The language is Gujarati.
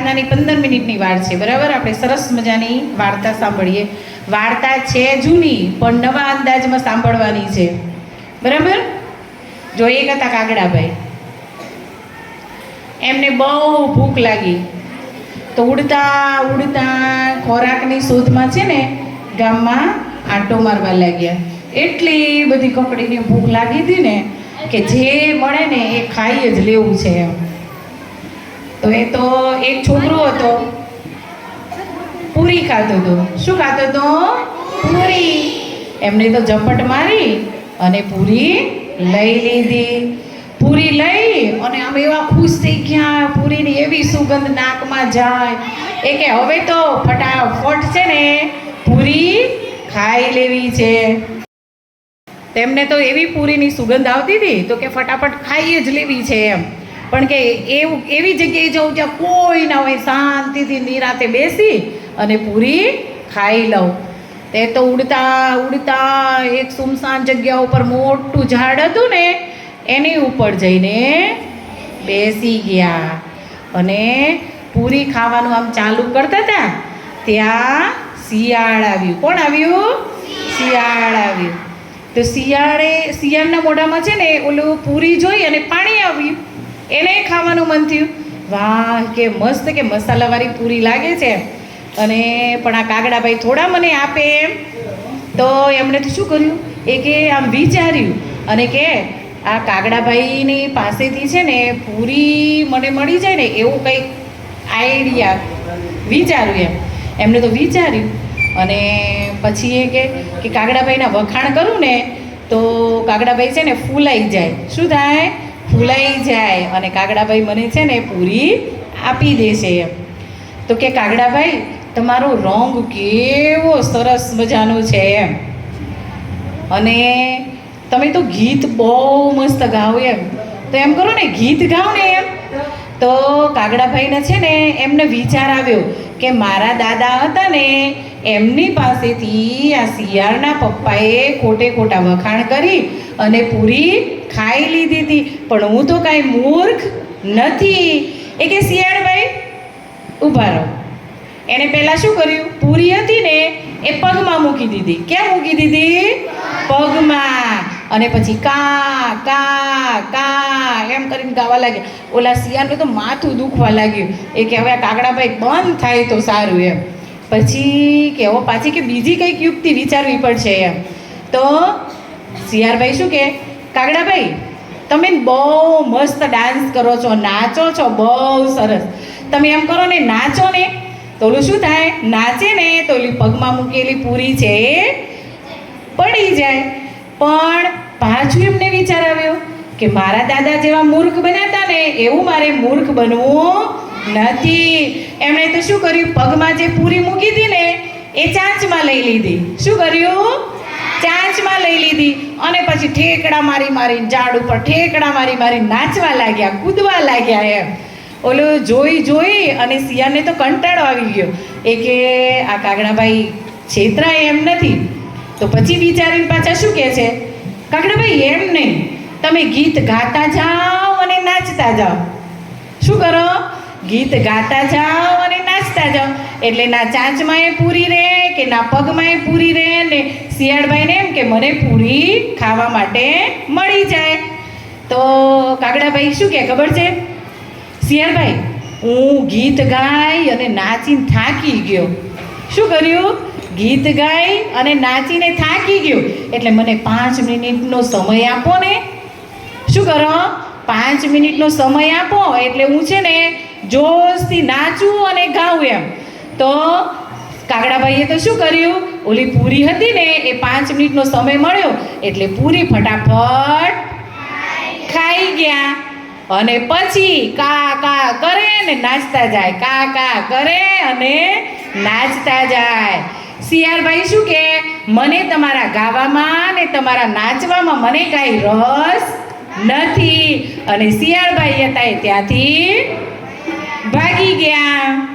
પ્રાર્થનાની પંદર મિનિટની વાર છે, બરાબર? આપણે સરસ મજાની વાર્તા સાંભળીએ. વાર્તા છે જૂની, પણ નવા અંદાજમાં સાંભળવાની છે. બરાબર? જોઈએ હતા કાગડાભાઈ. એમને બહુ ભૂખ લાગી. તો ઉડતા ઉડતા ખોરાકની શોધમાં છે ને, ગામમાં આંટો મારવા લાગ્યા. એટલી બધી કકડીને ભૂખ લાગી હતી ને, કે જે મળે ને એ ખાઈ જ લેવું છે એમ. તો એ તો એક છોકરો હતો. પૂરી ખાતો હતો શું ખાતો હતો પૂરી. એમને તો ઝપટ મારી અને પૂરી લઈ લીધી. પૂરી લઈ અને આમ એવા ખુશ થઈ ગયા. પૂરીની એવી સુગંધ નાકમાં જાય. એ કે હવે તો ફટાફટ છે ને પૂરી ખાઈ લેવી છે. તેમને તો એવી પૂરીની સુગંધ આવતી હતી તો કે ફટાફટ ખાઈ જ લેવી છે એમ. પણ કે એવું, એવી જગ્યાએ જવું જ્યાં કોઈ ના હોય, શાંતિથી નિરાતે બેસી અને પૂરી ખાઈ લઉં. તે તો ઉડતા ઉડતા એક સુમસાન જગ્યા ઉપર મોટું ઝાડ હતું ને, એની ઉપર જઈને બેસી ગયા. અને પૂરી ખાવાનું આમ ચાલુ કરતા હતા, ત્યાં શિયાળ આવ્યું. કોણ આવ્યું? શિયાળ આવ્યું. તો શિયાળે, શિયાળના મોઢામાં છે ને, ઓલું પૂરી જોઈ અને પાણી આવ્યું એને ખાવાનું મન થયું. વાહ, કે મસ્ત કે મસાલાવાળી પૂરી લાગે છે. અને પણ આ કાગડાભાઈ થોડા મને આપે એમ. તો એમણે તો શું કર્યું? એ કે આમ વિચાર્યું અને કે આ કાગડાભાઈની પાસેથી છે ને પૂરી મને મળી જાય ને એવું કંઈક આઈડિયા વિચાર્યું એમ. એમને તો વિચાર્યું. અને પછી એ કે કે કાગડાભાઈના વખાણ કરું ને તો કાગડાભાઈ છે ને ફૂલાઈ જાય. શું થાય? ફૂલાઈ જાય અને કાગડાભાઈ મને છે ને પૂરી આપી દેશે એમ. તો કે કાગડાભાઈ, તમારો રંગ કેવો સરસ મજાનો છે એમ. અને તમે તો ગીત બહુ મસ્ત ગાઓ એમ. તો એમ કરો ને, ગીત ગાઓ ને એમ. તો કાગડાભાઈને છે ને એમને વિચાર આવ્યો કે મારા દાદા હતા ને, એમની પાસેથી આ શિયાળના પપ્પાએ ખોટે ખોટા વખાણ કરી અને પૂરી ખાઈ લીધી હતી. પણ હું તો કાંઈ મૂર્ખ નથી. એ કે, શિયાળભાઈ, ઊભા રહો. એણે પહેલાં શું કર્યું? પૂરી હતી ને, એ પગમાં મૂકી દીધી. ક્યાં મૂકી દીધી? પગમાં. અને પછી કા કા કા, એમ કરીને ગાવા લાગ્યા. ઓલા શિયાળનું તો માથું દુખવા લાગ્યું. એ કે, હવે કાગડાભાઈ બંધ થાય તો સારું એમ. પછી કહેવો પાછી કે બીજી કંઈક યુક્તિ વિચારવી પડશે એમ. તો શિયાળભાઈ શું કે કાગડાભાઈ, તમે બહુ મસ્ત ડાન્સ કરો છો, નાચો છો, બહુ સરસ. તમે એમ કરો ને, નાચો ને, તો ઓલું શું થાય? નાચે ને, તો ઓલી પગમાં મૂકેલી પૂરી છે એ પડી જાય. પણ પાછું એમને વિચાર આવ્યો કે મારા દાદા જેવા મૂર્ખ બન્યા ને, એવું મારે મૂર્ખ બનવું નથી. એમણે તો શું કર્યું? પગમાં જે પૂરી મૂકી હતી ને, એ ચાંચમાં લઈ લીધી. શું કર્યું? ચાંચમાં લઈ લીધી અને પછી ઠેકડા મારી મારી ઝાડ ઉપર ઠેકડા મારી મારી નાચવા લાગ્યા, કૂદવા લાગ્યા એમ. ઓલું જોઈ જોઈ અને સિયાને તો કંટાળો આવી ગયો. એ કે, આ કાગડાભાઈ છેતરાય એમ નથી. તો પછી વિચારીને પાછા શું કહે છે? કાગડાભાઈ, એમ નહીં. તમે ગીત ગાતા જાઓ અને નાચતા જાઓ. શું કરો? ગીત ગાતા જાઓ અને નાચતા જાઓ. એટલે ના ચાંચમાં એ પૂરી રહે કે ના પગમાં એ પૂરી રહે ને શિયાળભાઈને એમ કે મને પૂરી ખાવા માટે મળી જાય. તો કાગડાભાઈ, શું કહે ખબર છે? શિયાળભાઈ, હું ગીત ગાઈ અને નાચીને થાકી ગયો. શું કર્યું? ગીત ગાઈ અને નાચીને થાકી ગયો. એટલે મને પાંચ મિનિટનો સમય આપો ને. શું કરો? પાંચ મિનિટનો સમય આપો, એટલે હું છે ને જોશથી નાચું અને ગાઉં એમ. તો કાગડાભાઈએ તો શું કર્યું? ઓલી પૂરી હતી ને, એ પાંચ મિનિટનો સમય મળ્યો, એટલે પૂરી ફટાફટ ખાઈ ગયા. અને પછી કા કા કરે ને નાચતા જાય. કા કા કરે અને નાચતા જાય. શિયાળભાઈ શું કે, મને તમારા ગાવામાં ને તમારા નાચવામાં મને કાંઈ રસ નથી. અને શિયાળભાઈ હતા એ ત્યાંથી ભાગી ગયા.